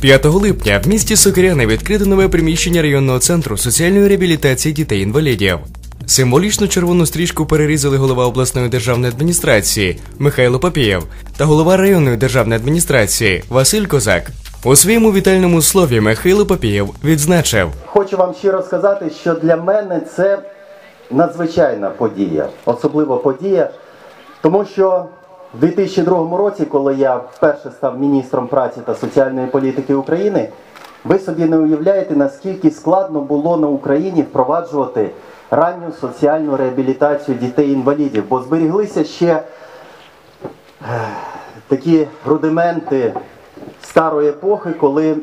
5 липня в місті Сокиряни відкрито нове приміщення районного центру соціальної реабілітації дітей-інвалідів. Символічно червону стрічку перерізали голова обласної державної адміністрації Михайло Папієв та голова районної державної адміністрації Василь Козак. У своєму вітальному слові Михайло Папієв відзначив. Хочу вам щиро сказати, що для мене це надзвичайна подія, особлива подія, тому що в 2002 році, коли я вперше став міністром праці та соціальної політики України, ви собі не уявляєте, наскільки складно було на Україні впроваджувати ранню соціальну реабілітацію дітей-інвалідів, бо зберіглися ще е, такі рудименти старої епохи, коли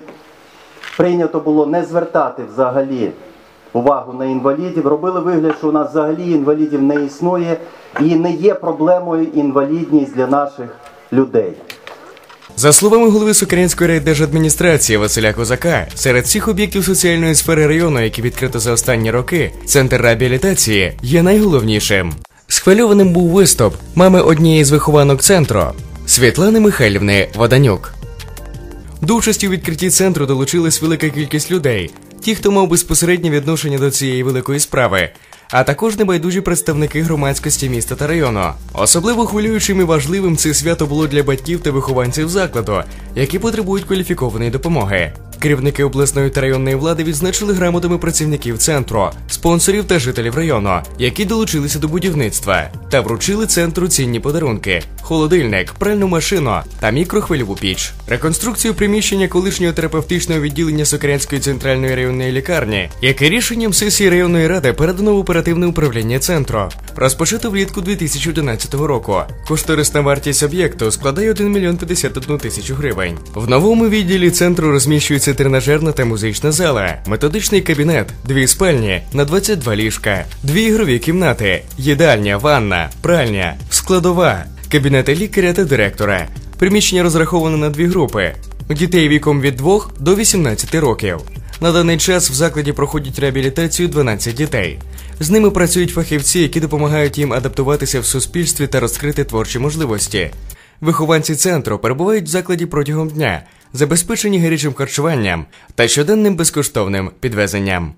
прийнято було не звертати взагалі увагу на інвалідів. Робили вигляд, що у нас взагалі інвалідів не існує і не є проблемою інвалідність для наших людей. За словами голови Сокирянської райдержадміністрації Василя Козака, серед всіх об'єктів соціальної сфери району, які відкрито за останні роки, центр реабілітації є найголовнішим. Схвильованим був виступ мами однієї з вихованок центру Світлани Михайлівни Воданюк. До участі у відкритті центру долучилась велика кількість людей, ті, хто мав безпосереднє відношення до цієї великої справи, а також небайдужі представники громадськості міста та району. Особливо хвилюючим і важливим це свято було для батьків та вихованців закладу, які потребують кваліфікованої допомоги. Керівники обласної та районної влади відзначили грамотами працівників центру, спонсорів та жителів району, які долучилися до будівництва, та вручили центру цінні подарунки: холодильник, пральну машину та мікрохвильову піч. Реконструкцію приміщення колишнього терапевтичного відділення Сокирянської центральної районної лікарні, яке рішенням сесії районної ради передано в оперативне управління центру, розпочато влітку 2011 року. Кошторисна вартість об'єкту складає 1 мільйон 51 тисячу гривень. В новому відділі центру розміщується тренажерна та музична зала, методичний кабінет, дві спальні на 22 ліжка, дві ігрові кімнати, їдальня, ванна, пральня, складова, кабінети лікаря та директора. Приміщення розраховане на дві групи: дітей віком від 2 до 18 років. На даний час в закладі проходять реабілітацію 12 дітей. З ними працюють фахівці, які допомагають їм адаптуватися в суспільстві та розкрити творчі можливості. Вихованці центру перебувають в закладі протягом дня, забезпечені гарячим харчуванням та щоденним безкоштовним підвезенням.